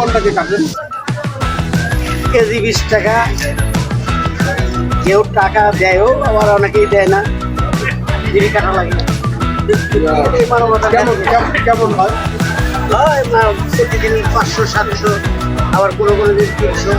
কোনটাকে কাটেন কেজি বিশ টাকা। কেউ টাকা দেয়ও আবার অনেকেই দেয় না। দিবি কাটা লাগে কেমন হয় না প্রতিদিন পাঁচশো সাতশো আবার কোনো কোনো দিন তিনশো।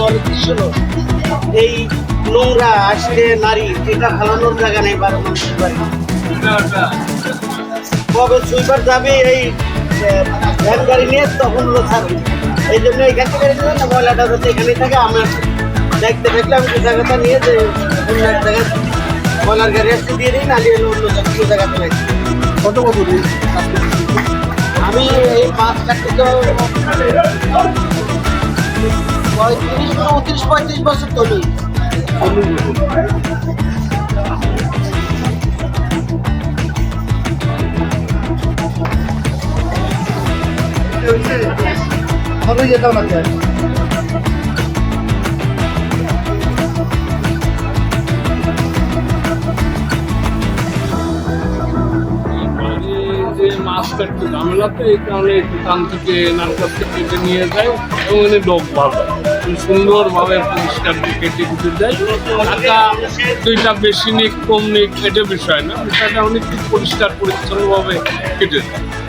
অনেক ছিল এই নোংরা আসলে নারী এটা ফালানোর জায়গা নেই বারো মানুষের বাড়ি কবে সুইপার যাবে এই ভ্যান গাড়ি নিয়ে তখন ওরা ছাড়বে এই জন্য এখান থেকে না ময়লাটা যাতে এখানেই থাকে আমার দেখতে দেখলে আমি দু জায়গাটা নিয়ে যে অন্য এক জায়গায় ময়লার গাড়ি আসতে দিয়ে দিই নাহলে হলো অন্য জায়গা- অন্য জায়গাতে রাখি কত এই আমি এই পাঁচ লাখ থেকে পঁয়ত্রিশ চৌত্রিশ পঁয়ত্রিশ বছর তৈরি যেতাম না মাছটা একটু ঝামেলা তো এই কারণে দোকান থেকে এনার কাছ থেকে নিয়ে যায় এবং লোক ভালো সুন্দরভাবে পরিষ্কার করে কেটে কুটে দেয়। টাকা দুইটা বেশি নিক, কম নিক, এটা বিষয় না। বিষয়টা অনেক পরিষ্কার, পরিচ্ছন্নভাবে কেটে দেয়।